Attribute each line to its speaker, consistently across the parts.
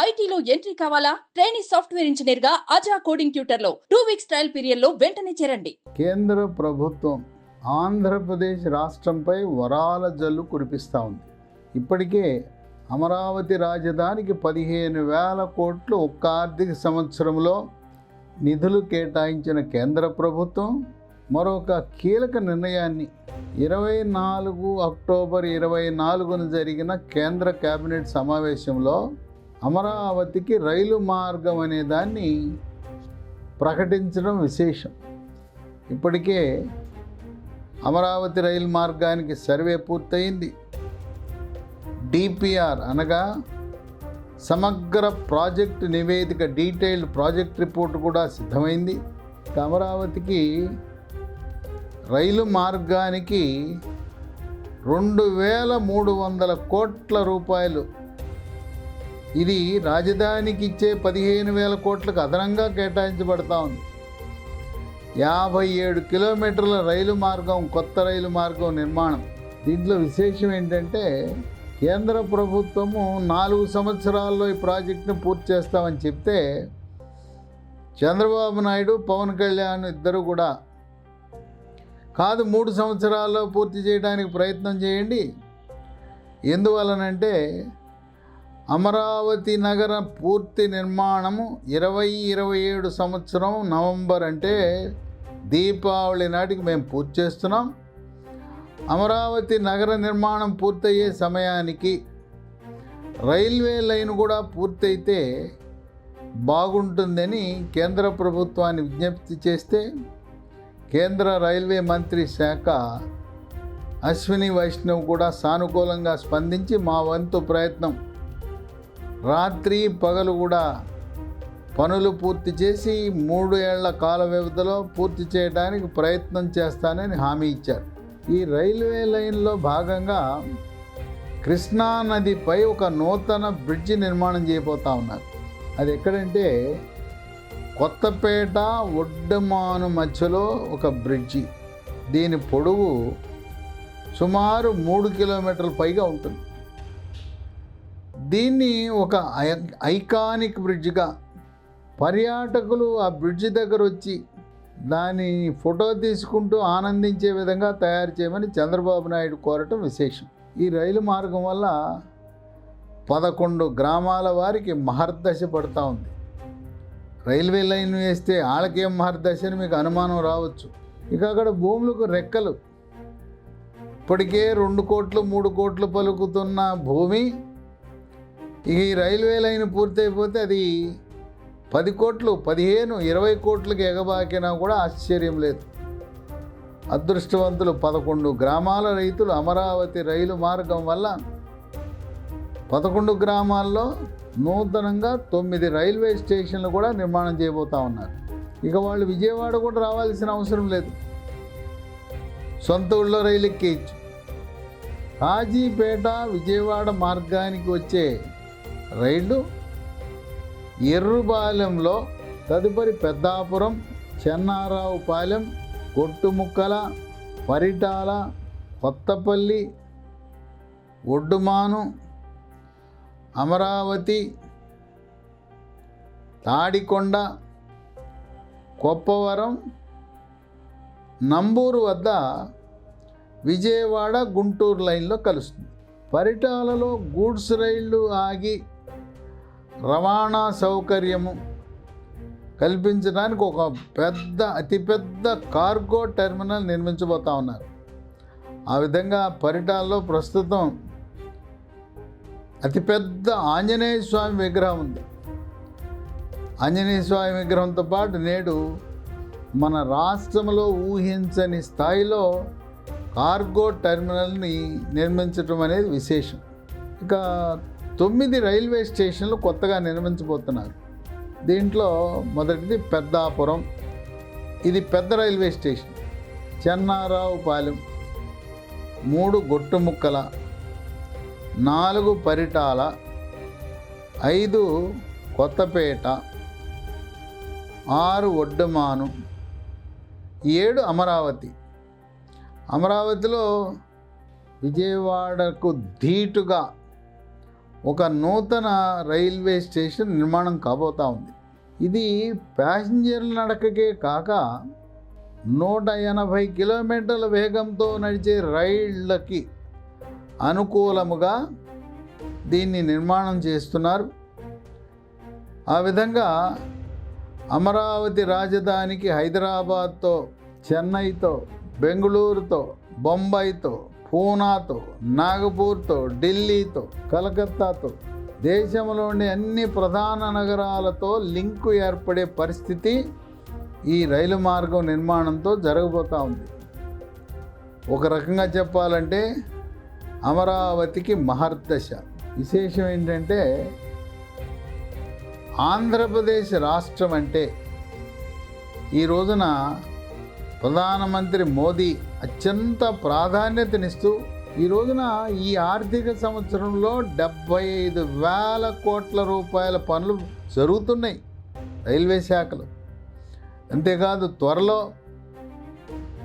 Speaker 1: ఐటీలో ఎంట్రీ కావాలా? Training software ఇంజనీర్గా అజా కోడింగ్ ట్యూటర్లో టూ వీక్స్ ట్రయల్ పీరియడ్లో వెంటనే చేరండి.
Speaker 2: కేంద్ర ప్రభుత్వం ఆంధ్రప్రదేశ్ రాష్ట్రంపై వరాల జల్లు కురిపిస్తూ ఉంది. ఇప్పటికే అమరావతి రాజధానికి పదిహేను వేల కోట్లు ఒక్క ఆర్థిక సంవత్సరంలో నిధులు కేటాయించిన కేంద్ర ప్రభుత్వం మరొక కీలక నిర్ణయాన్ని ఇరవై నాలుగు అక్టోబర్ ఇరవై నాలుగున జరిగిన కేంద్ర కేబినెట్ సమావేశంలో అమరావతికి రైలు మార్గం అనే దాన్ని ప్రకటించడం విశేషం. ఇప్పటికే అమరావతి రైలు మార్గానికి సర్వే పూర్తయింది. డిపిఆర్ అనగా సమగ్ర ప్రాజెక్ట్ నివేదిక డీటెయిల్డ్ ప్రాజెక్ట్ రిపోర్ట్ కూడా సిద్ధమైంది. అమరావతికి రైలు మార్గానికి రెండు వేల మూడు వందల కోట్ల రూపాయలు ఇది రాజధానికి ఇచ్చే పదిహేను వేల కోట్లకు అదనంగా కేటాయించబడతా ఉంది. యాభై ఏడు కిలోమీటర్ల రైలు మార్గం కొత్త రైలు మార్గం నిర్మాణం. దీంట్లో విశేషం ఏంటంటే కేంద్ర ప్రభుత్వము నాలుగు సంవత్సరాల్లో ఈ ప్రాజెక్టును పూర్తి చేస్తామని చెప్తే చంద్రబాబు నాయుడు పవన్ కళ్యాణ్ ఇద్దరు కూడా. కాదు మూడు సంవత్సరాల్లో పూర్తి చేయడానికి ప్రయత్నం చేయండి. ఎందువలనంటే అమరావతి నగర పూర్తి నిర్మాణము ఇరవై ఇరవై ఏడు సంవత్సరం నవంబర్ అంటే దీపావళి నాటికి మేము పూర్తి చేస్తున్నాం. అమరావతి నగర నిర్మాణం పూర్తయ్యే సమయానికి రైల్వే లైన్ కూడా పూర్తయితే బాగుంటుందని కేంద్ర ప్రభుత్వాన్ని విజ్ఞప్తి చేస్తే కేంద్ర రైల్వే మంత్రి శాఖ అశ్విని వైష్ణవ్ కూడా సానుకూలంగా స్పందించి మా వంతు ప్రయత్నం రాత్రి పగలు కూడా పనులు పూర్తి చేసి మూడు ఏళ్ళ కాల వ్యవధిలో పూర్తి చేయడానికి ప్రయత్నం చేస్తానని హామీ ఇచ్చారు. ఈ రైల్వే లైన్లో భాగంగా కృష్ణా నదిపై ఒక నూతన బ్రిడ్జి నిర్మాణం చేయబోతా ఉన్నారు. అది ఎక్కడంటే కొత్తపేట ఒడ్డమాను మధ్యలో ఒక బ్రిడ్జి. దీని పొడవు సుమారు మూడు కిలోమీటర్ల పైగా ఉంటుంది. దీన్ని ఒక ఐకానిక్ బ్రిడ్జిగా పర్యాటకులు ఆ బ్రిడ్జ్ దగ్గర వచ్చి దాని ఫోటో తీసుకుంటూ ఆనందించే విధంగా తయారు చేయమని చంద్రబాబు నాయుడు కోరటం విశేషం. ఈ రైలు మార్గం వల్ల పదకొండు గ్రామాల వారికి మహర్దశ పడుతూ ఉంది. రైల్వే లైన్ వేస్తే వాళ్ళకేం మహర్దశ అని మీకు అనుమానం రావచ్చు. ఇక అక్కడ భూములకు రెక్కలు. ఇప్పటికే రెండు కోట్లు మూడు కోట్లు పలుకుతున్న భూమి ఇక ఈ రైల్వే లైన్ పూర్తయిపోతే అది పది కోట్లు పదిహేను ఇరవై కోట్లకి ఎగబాకినా కూడా ఆశ్చర్యం లేదు. అదృష్టవంతులు పదకొండు గ్రామాల రైతులు అమరావతి రైలు మార్గం వల్ల పదకొండు గ్రామాల్లో నూతనంగా తొమ్మిది రైల్వే స్టేషన్లు కూడా నిర్మాణం చేయబోతా ఉన్నారు. ఇక వాళ్ళు విజయవాడ కూడా రావాల్సిన అవసరం లేదు. సొంత ఊళ్ళో రైలు ఎక్కేయచ్చు. కాజీపేట విజయవాడ మార్గానికి వచ్చే రైళ్ళు. ఎర్రుబాలెంలో తదుపరి పెద్దాపురం చెన్నారావుపాలెం కొట్టుముక్కల పరిటాల కొత్తపల్లి ఒడ్డుమాను అమరావతి తాడికొండ కొప్పవరం నంబూరు వద్ద విజయవాడ గుంటూరు లైన్లో కలుస్తుంది. పరిటాలలో గూడ్స్ రైళ్ళు ఆగి రవాణా సౌకర్యము కల్పించడానికి ఒక పెద్ద అతిపెద్ద కార్గో టెర్మినల్ నిర్మించబోతా ఉన్నారు. ఆ విధంగా పరిటాల్లో ప్రస్తుతం అతిపెద్ద ఆంజనేయ స్వామి విగ్రహం ఉంది. ఆంజనేయ స్వామి విగ్రహంతో పాటు నేడు మన రాష్ట్రంలో ఊహించని స్థాయిలో కార్గో టెర్మినల్ని నిర్మించడం అనేది విశేషం. ఇక తొమ్మిది రైల్వే స్టేషన్లు కొత్తగా నిర్మించబోతున్నారు. దీంట్లో మొదటిది పెద్దాపురం ఇది పెద్ద రైల్వే స్టేషన్ చెన్నారావుపాలెం మూడు గొట్టుముక్కల నాలుగు పరిటాల ఐదు కొత్తపేట ఆరు ఒడ్డుమాను ఏడు అమరావతి. అమరావతిలో విజయవాడకు ధీటుగా ఒక నూతన రైల్వే స్టేషన్ నిర్మాణం కాబోతా ఉంది. ఇది ప్యాసింజర్ల నడకకే కాక నూట ఎనభై కిలోమీటర్ల వేగంతో నడిచే రైళ్ళకి అనుకూలముగా దీన్ని నిర్మాణం చేస్తున్నారు. ఆ విధంగా అమరావతి రాజధానికి హైదరాబాద్తో చెన్నైతో బెంగళూరుతో బొంబాయితో పూనాతో నాగపూర్తో ఢిల్లీతో కలకత్తాతో దేశంలోని అన్ని ప్రధాన నగరాలతో లింకు ఏర్పడే పరిస్థితి ఈ రైలు మార్గం నిర్మాణంతో జరగబోతూ ఉంది. ఒక రకంగా చెప్పాలంటే అమరావతికి మహర్దశ. విశేషం ఏంటంటే ఆంధ్రప్రదేశ్ రాష్ట్రం అంటే ఈ రోజున ప్రధానమంత్రి మోదీ అత్యంత ప్రాధాన్యతనిస్తూ ఈ రోజున ఈ ఆర్థిక సంవత్సరంలో డెబ్బై ఐదు వేల కోట్ల రూపాయల పనులు జరుగుతున్నాయి రైల్వే శాఖలు. అంతేకాదు త్వరలో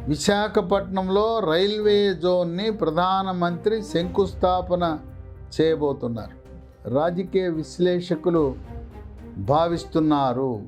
Speaker 2: విశాఖపట్నంలో రైల్వే జోన్ని ప్రధానమంత్రి శంకుస్థాపన చేయబోతున్నారు. రాజకీయ విశ్లేషకులు భావిస్తున్నారు.